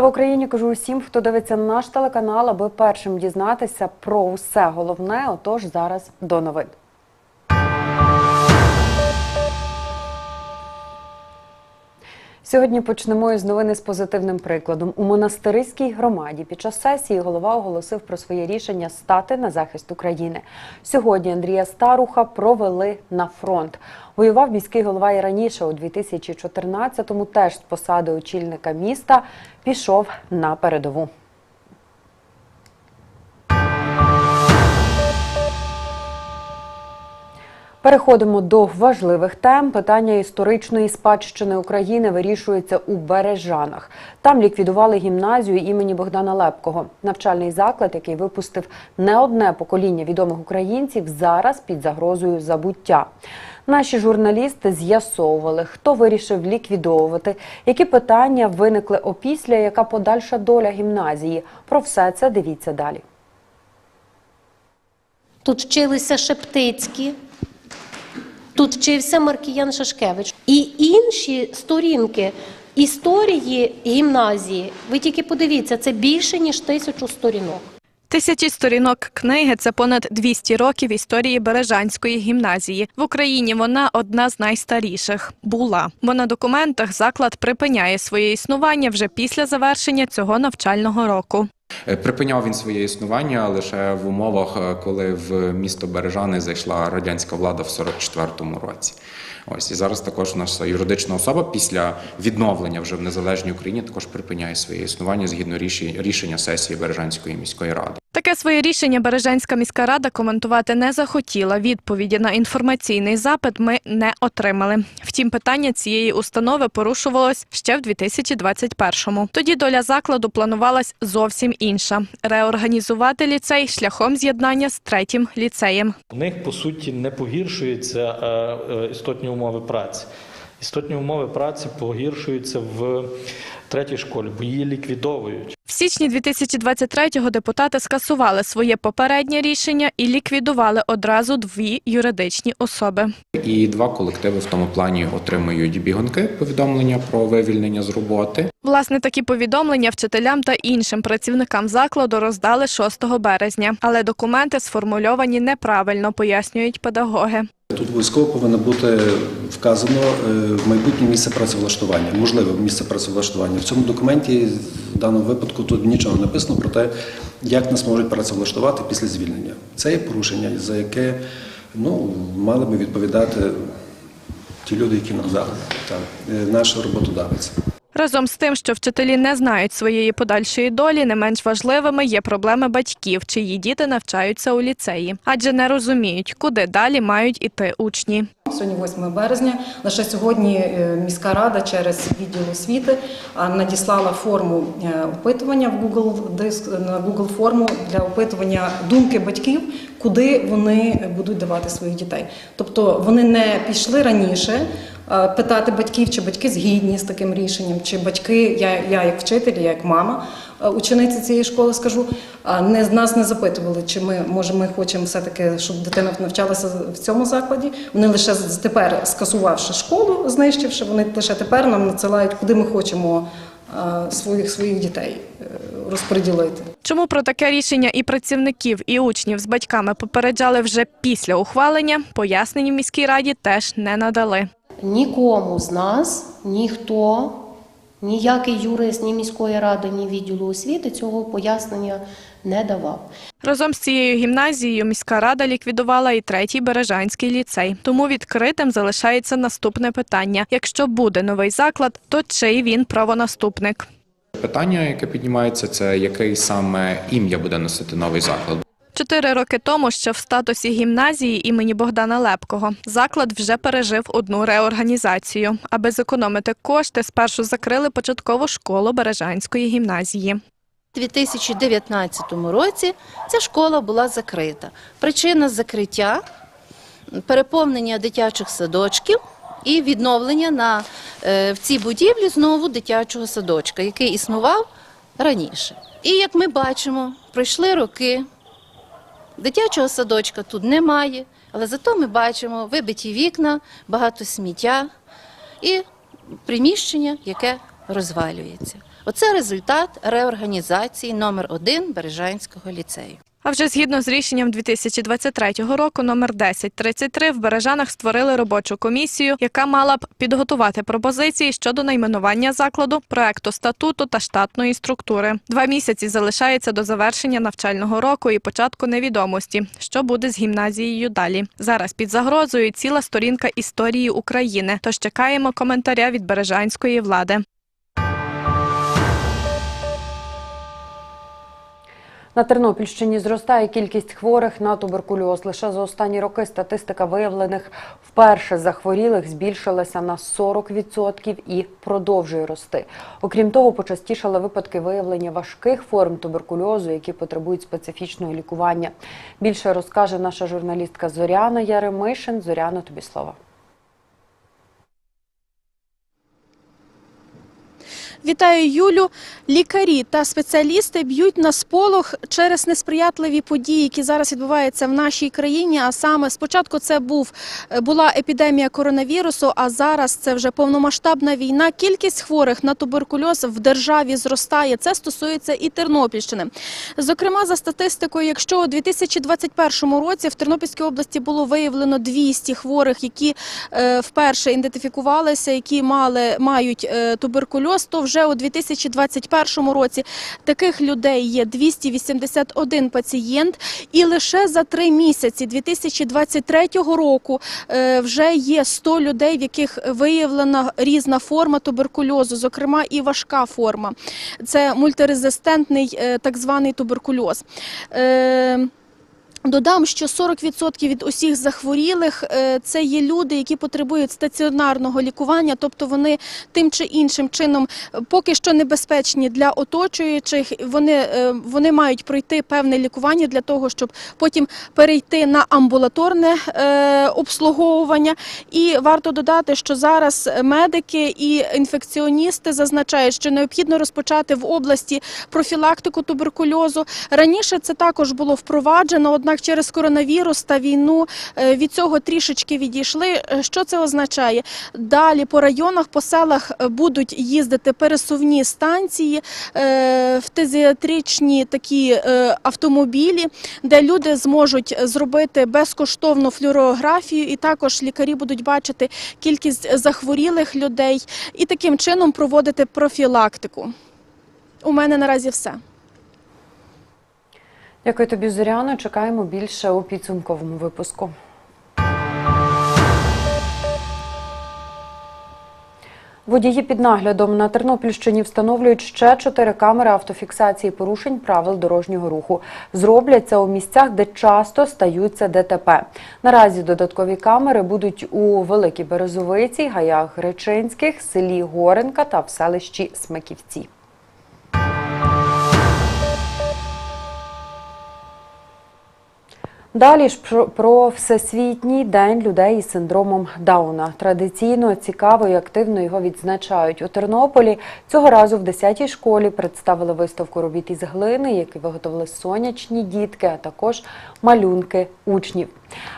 Слава Україні! Кажу усім, хто дивиться наш телеканал, аби першим дізнатися про усе головне. Отож, зараз до новин. Сьогодні почнемо із новини з позитивним прикладом. У монастириській громаді під час сесії голова оголосив про своє рішення стати на захист України. Сьогодні Андрія Старуха провели на фронт. Воював міський голова і раніше, у 2014-му теж з посади очільника міста пішов на передову. Переходимо до важливих тем. Питання історичної спадщини України вирішується у Бережанах. Там ліквідували гімназію імені Богдана Лепкого. Навчальний заклад, який випустив не одне покоління відомих українців, зараз під загрозою забуття. Наші журналісти з'ясовували, хто вирішив ліквідовувати, які питання виникли опісля, яка подальша доля гімназії. Про все це дивіться далі. Тут вчилися Шептицькі, тут вчився Маркіян Шашкевич. І інші сторінки історії гімназії, ви тільки подивіться, це більше, ніж тисячу сторінок. Тисячі сторінок книги це понад 200 років історії Бережанської гімназії. В Україні вона одна з найстаріших була, бо на документах заклад припиняє своє існування вже після завершення цього навчального року. Е, Припиняв він своє існування лише в умовах, е, коли в місто Бережани зайшла радянська влада в 44-му році. Ось і зараз також наша юридична особа після відновлення вже в незалежній Україні також припиняє своє існування згідно рішення сесії Бережанської міської ради. Таке своє рішення Бережанська міська рада коментувати не захотіла. Відповіді на інформаційний запит ми не отримали. Втім, питання цієї установи порушувалось ще в 2021-му. Тоді доля закладу планувалась зовсім інша реорганізувати ліцей шляхом з'єднання з третім ліцеєм. У них по суті не погіршуються е, е, істотні умови праці. Істотні умови праці погіршуються в третій школі, бо її ліквідовують. В січні 2023-го депутати скасували своє попереднє рішення і ліквідували одразу дві юридичні особи. І два колективи в тому плані отримують бігунки повідомлення про вивільнення з роботи. Власне, такі повідомлення вчителям та іншим працівникам закладу роздали 6 березня, але документи сформульовані неправильно, пояснюють педагоги. Тут обов'язково повинно бути вказано е, майбутнє місце працевлаштування, можливе місце працевлаштування. В цьому документі в даному випадку тут нічого написано про те, як нас можуть працевлаштувати після звільнення. Це є порушення, за яке ну, мали би відповідати ті люди, які нам зараз так, е, наш роботодавець. Разом з тим, що вчителі не знають своєї подальшої долі, не менш важливими є проблеми батьків, чиї діти навчаються у ліцеї, адже не розуміють, куди далі мають іти учні. Сьогодні 8 березня. Лише сьогодні е, міська рада через відділ освіти надіслала форму е, опитування в Google диск на Google форму для опитування думки батьків, куди вони будуть давати своїх дітей. Тобто вони не пішли раніше. Е, Питати батьків, чи батьки згідні з таким рішенням, чи батьки, я, я як вчитель, я як мама е, учениці цієї школи скажу, не нас не запитували, чи ми може ми хочемо все таки, щоб дитина навчалася в цьому закладі. Вони лише тепер, скасувавши школу, знищивши, вони лише тепер нам надсилають, куди ми хочемо своїх своїх дітей е, розподілити. Чому про таке рішення і працівників, і учнів з батьками попереджали вже після ухвалення, пояснень в міській раді теж не надали. Нікому з нас, ніхто, ніякий юрист, ні міської ради, ні відділу освіти цього пояснення не давав. Разом з цією гімназією міська рада ліквідувала і третій Бережанський ліцей. Тому відкритим залишається наступне питання: якщо буде новий заклад, то чий він правонаступник? Питання, яке піднімається, це який саме ім'я буде носити новий заклад. Чотири роки тому, ще в статусі гімназії імені Богдана Лепкого, заклад вже пережив одну реорганізацію. Аби зекономити кошти, спершу закрили початкову школу Бережанської гімназії. У 2019 році ця школа була закрита. Причина закриття переповнення дитячих садочків і відновлення на, е, в цій будівлі знову дитячого садочка, який існував раніше. І як ми бачимо, пройшли роки, дитячого садочка тут немає, але зато ми бачимо вибиті вікна, багато сміття і приміщення, яке розвалюється. Оце результат реорганізації номер 1 Бережанського ліцею. А вже згідно з рішенням 2023 року номер 1033 в Бережанах створили робочу комісію, яка мала б підготувати пропозиції щодо найменування закладу, проекту статуту та штатної структури. Два місяці залишається до завершення навчального року і початку невідомості, що буде з гімназією далі. Зараз під загрозою ціла сторінка історії України. Тож чекаємо коментаря від бережанської влади. На Тернопільщині зростає кількість хворих на туберкульоз. Лише за останні роки статистика виявлених вперше захворілих збільшилася на 40% і продовжує рости. Окрім того, почастішали випадки виявлення важких форм туберкульозу, які потребують специфічного лікування. Більше розкаже наша журналістка Зоряна Яремишин. Зоряна, тобі слово. Вітаю Юлю. Лікарі та спеціалісти б'ють на сполох через несприятливі події, які зараз відбуваються в нашій країні. А саме спочатку це був була епідемія коронавірусу, а зараз це вже повномасштабна війна. Кількість хворих на туберкульоз в державі зростає. Це стосується і Тернопільщини. Зокрема, за статистикою, якщо у 2021 році в Тернопільській області було виявлено 200 хворих, які е, вперше ідентифікувалися, які мали мають е, туберкульоз, то вже у 2021 році таких людей є 281 пацієнт, і лише за три місяці 2023 року е, вже є 100 людей, в яких виявлена різна форма туберкульозу, зокрема і важка форма. Це мультирезистентний е, так званий туберкульоз. Додам, що 40% від усіх захворілих е, це є люди, які потребують стаціонарного лікування, тобто вони тим чи іншим чином е, поки що небезпечні для оточуючих. Вони, е, вони мають пройти певне лікування для того, щоб потім перейти на амбулаторне обслуговування. І варто додати, що зараз медики і інфекціоністи зазначають, що необхідно розпочати в області профілактику туберкульозу. Раніше це також було впроваджено, однак через коронавірус та війну е, від цього трішечки відійшли. Е, Що це означає? Далі по районах, по селах е, будуть їздити пересувні станції, фтизіатричні такі автомобілі, де люди зможуть зробити безкоштовну флюорографію, і також лікарі будуть бачити кількість захворілих людей і таким чином проводити профілактику. У мене наразі все. Дякую тобі, Зоряно. Чекаємо більше у підсумковому випуску. Водії під наглядом на Тернопільщині встановлюють ще чотири камери автофіксації порушень правил дорожнього руху. Зроблять це у місцях, де часто стаються ДТП. Наразі додаткові камери будуть у Великій Березовиці, Гаях Гречинських, селі Горенка та в селищі Смиківці. Далі ж про- Всесвітній день людей із синдромом Дауна. Традиційно, цікаво і активно його відзначають у Тернополі. Цього разу в 10-й школі представили виставку робіт із глини, які виготовили сонячні дітки, а також малюнки учнів.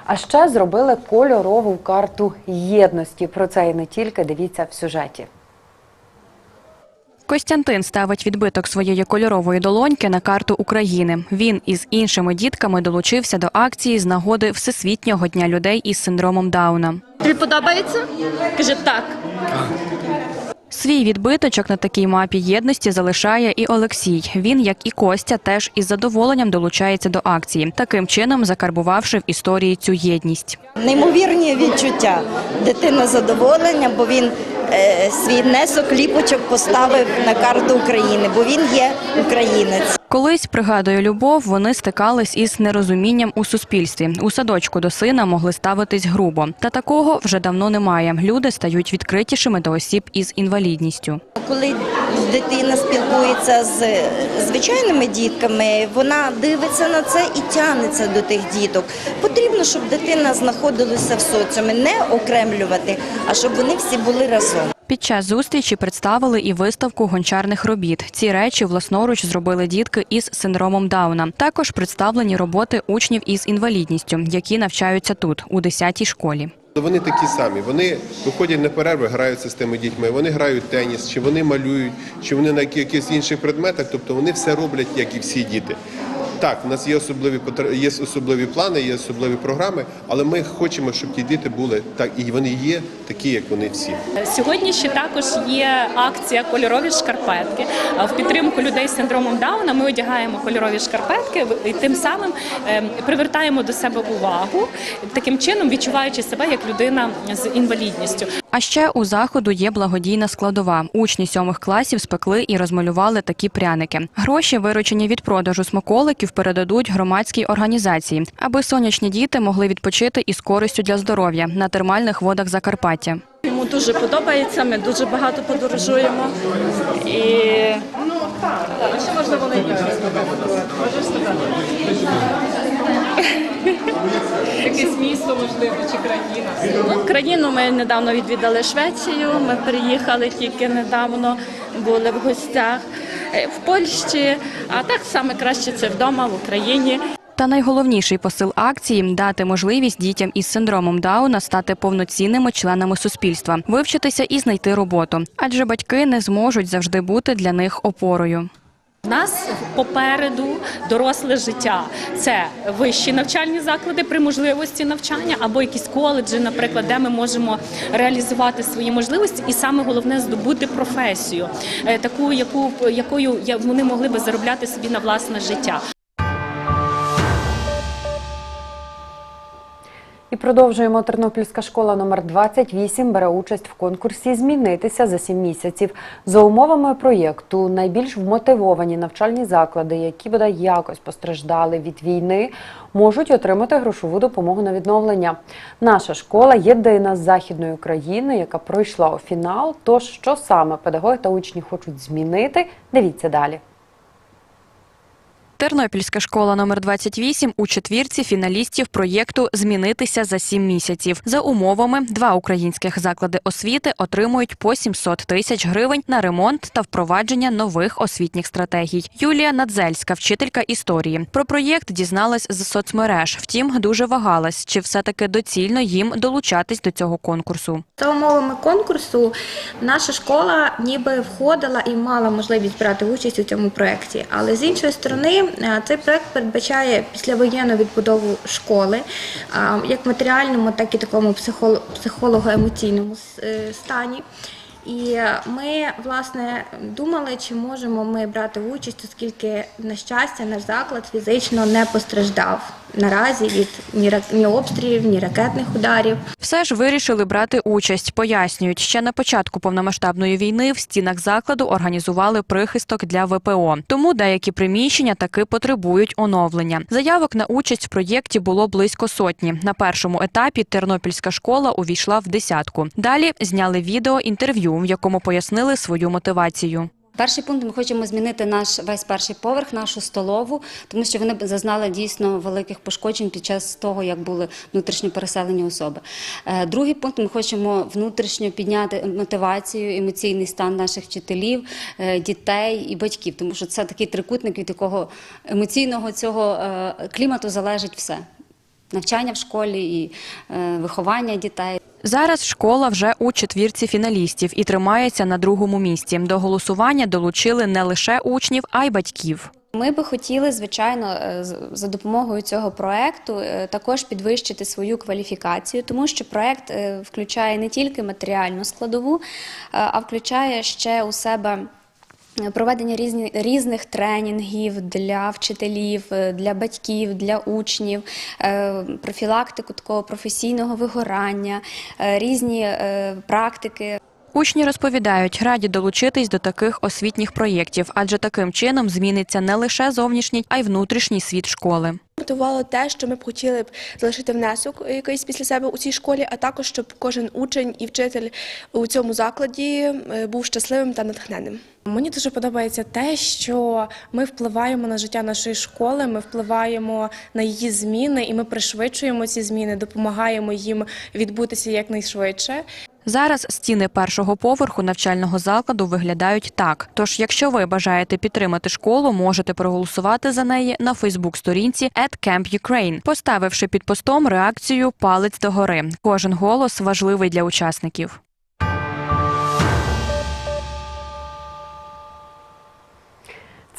А ще зробили кольорову карту єдності. Про це і не тільки дивіться в сюжеті. Костянтин ставить відбиток своєї кольорової долоньки на карту України. Він із іншими дітками долучився до акції з нагоди Всесвітнього дня людей із синдромом Дауна. Тобі подобається? Каже так. Свій відбиточок на такій мапі єдності залишає і Олексій. Він, як і Костя, теж із задоволенням долучається до акції, таким чином закарбувавши в історії цю єдність. Неймовірні відчуття. Дитина задоволення, бо він свій внесок ліпочок поставив на карту України, бо він є українець. Колись, пригадує Любов, вони стикались із нерозумінням у суспільстві. У садочку до сина могли ставитись грубо. Та такого вже давно немає. Люди стають відкритішими до осіб із інвалідністю. Коли дитина спілкується з звичайними дітками, вона дивиться на це і тягнеться до тих діток. Потрібно, щоб дитина знаходилася в соціумі, не окремлювати, а щоб вони всі були разом. Під час зустрічі представили і виставку гончарних робіт. Ці речі власноруч зробили дітки із синдромом Дауна. Також представлені роботи учнів із інвалідністю, які навчаються тут, у 10-й школі. Вони такі самі. Вони виходять на перерви, граються з тими дітьми. Вони грають теніс, чи вони малюють, чи вони на якихось інших предметах. Тобто вони все роблять, як і всі діти. Так, у нас є особливі є особливі плани, є особливі програми, але ми хочемо, щоб ті діти були так, і вони є такі, як вони всі. Сьогодні ще також є акція кольорові шкарпетки. В підтримку людей з синдромом Дауна ми одягаємо кольорові шкарпетки і тим самим ем, привертаємо до себе увагу, таким чином відчуваючи себе як людина з інвалідністю. А ще у заходу є благодійна складова. Учні сьомих класів спекли і розмалювали такі пряники. Гроші, виручені від продажу смаколиків, передадуть громадській організації, аби сонячні діти могли відпочити із користю для здоров'я на термальних водах Закарпаття. Йому дуже подобається. Ми дуже багато подорожуємо. І ну що можливо найбільше Якесь місто, можливо, чи країна? Ну, країну ми недавно відвідали Швецію. Ми приїхали тільки недавно, були в гостях Е, в Польщі. А так саме краще це вдома в Україні. Та найголовніший посил акції дати можливість дітям із синдромом Дауна стати повноцінними членами суспільства, вивчитися і знайти роботу, адже батьки не зможуть завжди бути для них опорою. У нас попереду доросле життя. Це вищі навчальні заклади при можливості навчання або якісь коледжі, наприклад, де ми можемо реалізувати свої можливості, і саме головне здобути професію, е, таку, яку якою вони могли би заробляти собі на власне життя. І продовжуємо. Тернопільська школа номер 28 бере участь в конкурсі Змінитися за 7 місяців. За умовами проєкту найбільш вмотивовані навчальні заклади, які бодай якось постраждали від війни, можуть отримати грошову допомогу на відновлення. Наша школа єдина з західної України, яка пройшла у фінал. Тож, що саме педагоги та учні хочуть змінити, дивіться далі. Тернопільська школа номер 28 у четвірці фіналістів проєкту Змінитися за сім місяців. За умовами, два українських заклади освіти отримують по 700 тисяч гривень на ремонт та впровадження нових освітніх стратегій. Юлія Надзельська, вчителька історії. Про проєкт дізналась з соцмереж. Втім, дуже вагалась, чи все-таки доцільно їм долучатись до цього конкурсу. За умовами конкурсу наша школа ніби входила і мала можливість брати участь у цьому проєкті. Але з іншої сторони, цей проект передбачає післявоєнну відбудову школи, як матеріальному, так і такому психолого-емоційному е, стані. І ми власне думали, чи можемо ми брати участь, оскільки на щастя наш заклад фізично не постраждав наразі від ні обстрілів, ні ракетних ударів. Все ж вирішили брати участь. Пояснюють, ще на початку повномасштабної війни в стінах закладу організували прихисток для ВПО. Тому деякі приміщення таки потребують оновлення. Заявок на участь в проєкті було близько сотні. На першому етапі Тернопільська школа увійшла в десятку. Далі зняли відео інтерв'ю, в якому пояснили свою мотивацію. Перший пункт ми хочемо змінити наш весь перший поверх, нашу столову, тому що вони зазнали дійсно великих пошкоджень під час того, як були внутрішньо переселені особи. Е, Другий пункт ми хочемо внутрішньо підняти мотивацію, емоційний стан наших вчителів, е, дітей і батьків, тому що це такий трикутник, від якого емоційного цього е, клімату залежить все. Навчання в школі і виховання дітей. Зараз школа вже у четвірці фіналістів і тримається на другому місці. До голосування долучили не лише учнів, а й батьків. Ми би хотіли, звичайно, е, за допомогою цього проекту е, також підвищити свою кваліфікацію, тому що проект е, включає не тільки матеріальну складову, а включає ще у себе. Проведення різні, різних тренінгів для вчителів, е, для батьків, для учнів, е, профілактику такого професійного вигорання, е, різні практики. Учні розповідають, раді долучитись до таких освітніх проєктів, адже таким чином зміниться не лише зовнішній, а й внутрішній світ школи. Мотивувало те, що ми б хотіли б залишити внесок якийсь після себе у цій школі, а також щоб кожен учень і вчитель у цьому закладі е, був щасливим та натхненним. Мені дуже подобається те, що ми впливаємо на життя нашої школи, ми впливаємо на її зміни, і ми пришвидшуємо ці зміни, допомагаємо їм відбутися якнайшвидше. Зараз стіни першого поверху навчального закладу виглядають так. Тож, якщо ви бажаєте підтримати школу, можете проголосувати за неї на Фейсбук-сторінці @campUkraine, поставивши під постом реакцію палець догори. Кожен голос важливий для учасників.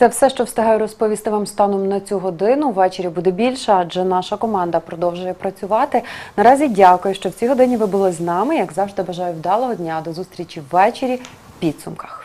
Це все, що встигаю розповісти вам станом на цю годину. Ввечері буде більше, адже наша команда продовжує працювати. Наразі дякую, що в цій годині ви були з нами. Як завжди, бажаю вдалого дня. До зустрічі ввечері в підсумках.